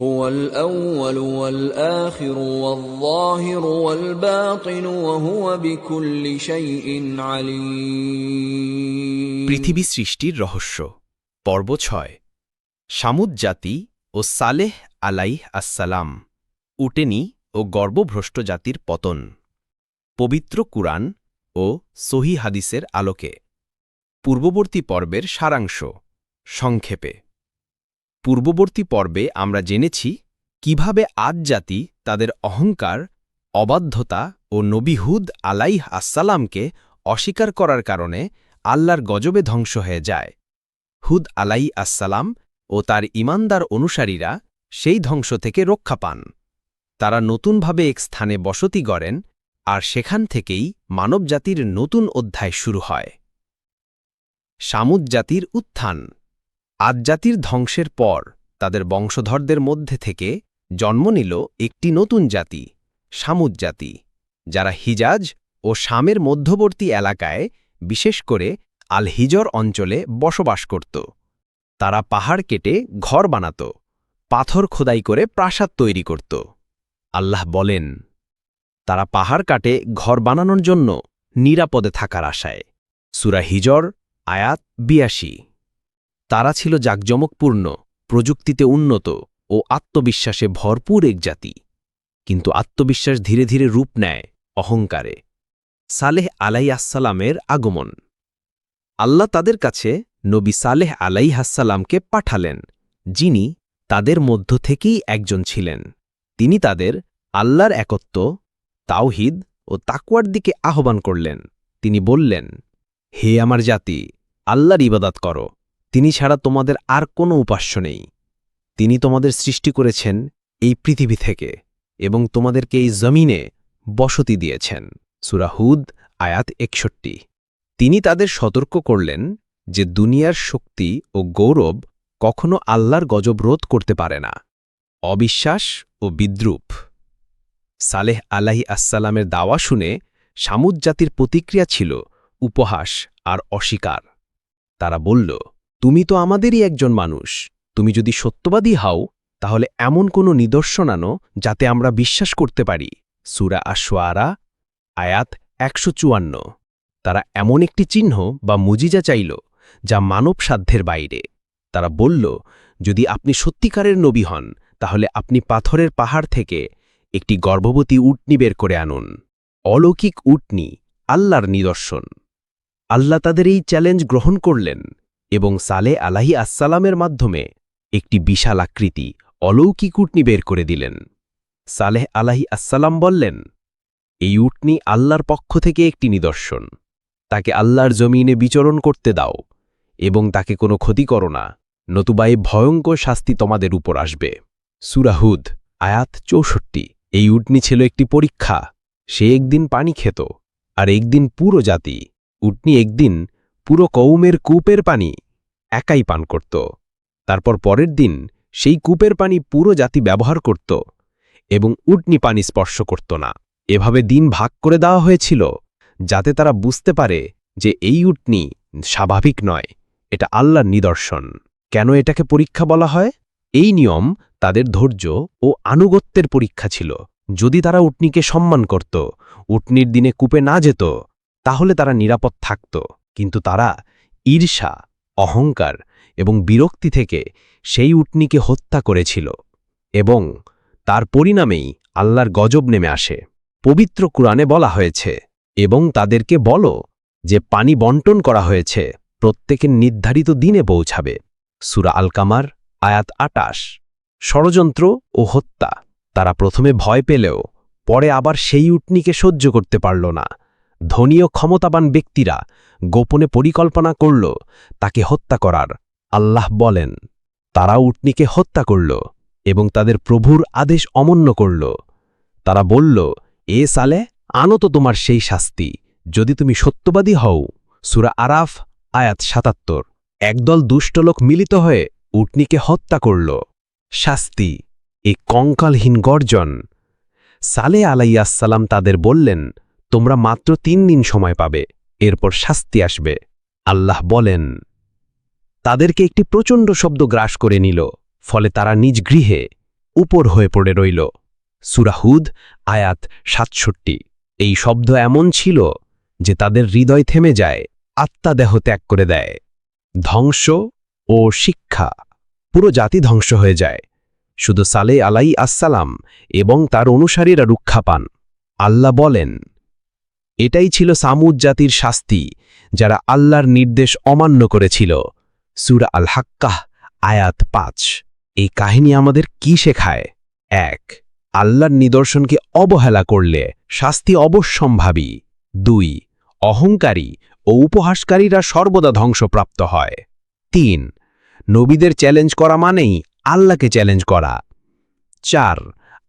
هو الأول والآخر والظاهر والباطن وهو بكل شيء عليم পৃথিবী সৃষ্টির রহস্য পর্ব ছয় সামুদ জাতি ও সালেহ আলাইহ আসসালাম উটেনি ও গর্বভ্রষ্ট জাতির পতন পবিত্র কুরআন ও সহি হাদিসের আলোকে পূর্ববর্তী পর্বের সারাংশ সংক্ষেপে পূর্ববর্তী পর্বে আমরা জেনেছি কীভাবে আজ জাতি তাদের অহংকার, অবাধ্যতা ও নবিহুদ আলাইহ আসসালামকে অস্বীকার করার কারণে আল্লাহর গজবে ধ্বংস হয়ে যায়। হুদ আলাই আসসালাম ও তার ইমানদার অনুসারীরা সেই ধ্বংস থেকে রক্ষা পান। তারা নতুনভাবে এক স্থানে বসতি গড়েন আর সেখান থেকেই মানবজাতির নতুন অধ্যায় শুরু হয়। সামুদ জাতির উত্থান আজ জাতির ধ্বংসের পর তাদের বংশধরদের মধ্যে থেকে জন্ম নিল একটি নতুন জাতি, সামুদ জাতি, যারা হিজাজ ও শামের মধ্যবর্তী এলাকায়, বিশেষ করে আল হিজর অঞ্চলে বসবাস করত। তারা পাহাড় কেটে ঘর বানাত, পাথর খোদাই করে প্রাসাদ তৈরি করত। আল্লাহ বলেন, তারা পাহাড় কাটে ঘর বানানোর জন্য নিরাপদে থাকার আশায়। সুরা হিজর, আয়াত বিয়াশি। তারা ছিল জাকজমকপূর্ণ, প্রযুক্তিতে উন্নত ও আত্মবিশ্বাসে ভরপুর এক জাতি। কিন্তু আত্মবিশ্বাস ধীরে ধীরে রূপ নেয় অহংকারে। সালেহ আলাই আসসালামের আগমন। আল্লাহ তাদের কাছে নবী সালেহ আলাইহাসাল্লামকে পাঠালেন, যিনি তাদের মধ্য থেকেই একজন ছিলেন। তিনি তাদের আল্লাহর একত্ব, তাওহিদ ও তাকুয়ার দিকে আহ্বান করলেন। তিনি বললেন, হে আমার জাতি, আল্লাহর ইবাদাত করো। তিনি ছাড়া তোমাদের আর কোনো উপাস্য নেই। তিনি তোমাদের সৃষ্টি করেছেন এই পৃথিবী থেকে এবং তোমাদেরকে এই জমিনে বসতি দিয়েছেন। সুরাহুদ আয়াত একষট্টি। তিনি তাদের সতর্ক করলেন যে দুনিয়ার শক্তি ও গৌরব কখনো আল্লাহর গজব রোধ করতে পারে না। অবিশ্বাস ও বিদ্রুপ। সালেহ আলাহি আসসালামের দাওয়া শুনে সামুদ জাতির প্রতিক্রিয়া ছিল উপহাস আর অস্বীকার। তারা বলল তুমি তো আমাদেরই একজন মানুষ। তুমি যদি সত্যবাদী হও, তাহলে এমন কোনো নিদর্শন আনো যাতে আমরা বিশ্বাস করতে পারি। সুরা আশোয়ারা আয়াত একশো চুয়ান্ন। তারা এমন একটি চিহ্ন বা মুজিজা চাইল যা মানব সাধ্যের বাইরে। তারা বলল, যদি আপনি সত্যিকারের নবী হন, তাহলে আপনি পাথরের পাহাড় থেকে একটি গর্ভবতী উটনি বের করে আনুন। অলৌকিক উটনি আল্লাহর নিদর্শন। আল্লাহ তাদের এই চ্যালেঞ্জ গ্রহণ করলেন। এবং সালে আলাহি আসসালামের মাধ্যমে একটি বিশাল আকৃতি অলৌকিক উটনি বের করে দিলেন। সালেহ আলাহি আসসালাম বললেন, এই উটনি আল্লাহর পক্ষ থেকে একটি নিদর্শন। তাকে আল্লাহর জমিনে বিচরণ করতে দাও এবং তাকে কোনো ক্ষতি করো না, নতুবা ভয়ঙ্কর শাস্তি তোমাদের উপর আসবে। সুরাহুদ আয়াত চৌষট্টি, এই উটনি ছিল একটি পরীক্ষা। সে একদিন পানি খেত, আর একদিন পুরো জাতি। উটনি একদিন পুরো কৌমের কূপের পানি একাই পান করত। তারপর পরের দিন সেই কূপের পানি পুরো জাতি ব্যবহার করত এবং উটনি পানি স্পর্শ করত না। এভাবে দিন ভাগ করে দেওয়া হয়েছিল যাতে তারা বুঝতে পারে যে এই উটনি স্বাভাবিক নয়, এটা আল্লাহর নিদর্শন। কেন এটাকে পরীক্ষা বলা হয়? এই নিয়ম তাদের ধৈর্য ও আনুগত্যের পরীক্ষা ছিল। যদি তারা উটনিকে সম্মান করত, উটনির দিনে কূপে না যেত, তাহলে তারা নিরাপদ থাকত। কিন্তু তারা ঈর্ষা, অহংকার এবং বিরক্তি থেকে সেই উটনিকে হত্যা করেছিল এবং তার পরিণামেই আল্লাহর গজব নেমে আসে। পবিত্র কুরআনে বলা হয়েছে, এবং তাদেরকে বলো যে পানি বন্টন করা হয়েছে, প্রত্যেকের নির্ধারিত দিনে পৌঁছাবে। সুরা আলকামার, আয়াত আটাশ। ষড়যন্ত্র ও হত্যা, তারা প্রথমে ভয় পেলেও পরে আবার সেই উটনিকে সহ্য করতে পারল না। ধনী ও ক্ষমতাবান ব্যক্তিরা গোপনে পরিকল্পনা করল তাকে হত্যা করার। আল্লাহ বলেন তারা উটনিকে হত্যা করল এবং তাদের প্রভুর আদেশ অমন্য করল। তারা বলল, এ সালে আনো তো তোমার সেই শাস্তি, যদি তুমি সত্যবাদী হও। সুরা আরাফ, আয়াত সাতাত্তর। একদল দুষ্টলোক মিলিত হয়ে উটনিকে হত্যা করল। শাস্তি, এ কঙ্কালহীন গর্জন। সালে আলাইয়াসাল্লাম তাদের বললেন তোমরা মাত্র তিন দিন সময় পাবে, এরপর শাস্তি আসবে। আল্লাহ বলেন, তাদেরকে একটি প্রচণ্ড শব্দ গ্রাস করে নিল, ফলে তারা নিজ গৃহে উপর হয়ে পড়ে রইল। সুরাহুদ আয়াত সাতষট্টি। এই শব্দ এমন ছিল যে তাদের হৃদয় থেমে যায়, আত্মা দেহ ত্যাগ করে দেয়। ধ্বংস ও শিক্ষা পুরো জাতি ধ্বংস হয়ে যায়। শুধু সালে আলাই আসসালাম এবং তার অনুসারীরা রক্ষা পান। আল্লাহ বলেন এটাই ছিল সামুদ জাতির শাস্তি, যারা আল্লাহর নির্দেশ অমান্য করেছিল। সুরা আল হাক্কাহ আয়াত পাঁচ। এই কাহিনী আমাদের কি শেখায়? এক, আল্লাহর নিদর্শনকে অবহেলা করলে শাস্তি অবশ্যম্ভাবী। দুই, অহংকারী ও উপহাসকারীরা সর্বদা ধ্বংসপ্রাপ্ত হয়। তিন, নবীদের চ্যালেঞ্জ করা মানেই আল্লাহকে চ্যালেঞ্জ করা। চার,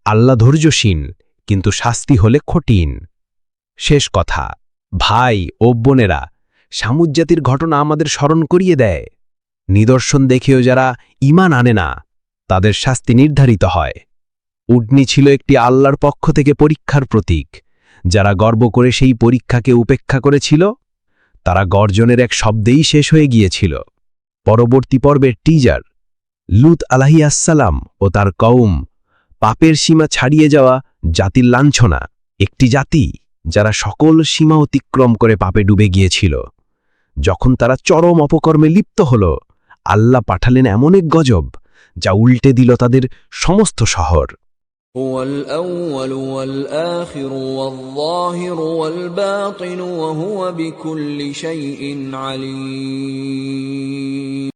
আল্লাহ ধৈর্যশীল, কিন্তু শাস্তি হলে কঠিন। শেষ কথা। ভাই ও বোনেরা, সামুজ্জাতির ঘটনা আমাদের স্মরণ করিয়ে দেয়। নিদর্শন দেখেও যারা ইমান আনে না, তাদের শাস্তি নির্ধারিত হয়। উডনি ছিল একটি আল্লাহর পক্ষ থেকে পরীক্ষার প্রতীক। যারা গর্ব করে সেই পরীক্ষাকে উপেক্ষা করেছিল, তারা গর্জনের এক শব্দেই শেষ হয়ে গিয়েছিল। পরবর্তী পর্বের টিজার, লুত আলাহি আসসালাম ও তার কওম পাপের সীমা ছাড়িয়ে যাওয়া জাতির লাঞ্ছনা, একটি জাতি। যারা সকল সীমা অতিক্রম করে পাপে ডুবে গিয়েছিল। যখন তারা চরম অপকর্মে লিপ্ত হল, আল্লাহ পাঠালেন এমন এক গজব, যা উল্টে দিল তাদের সমস্ত শহর।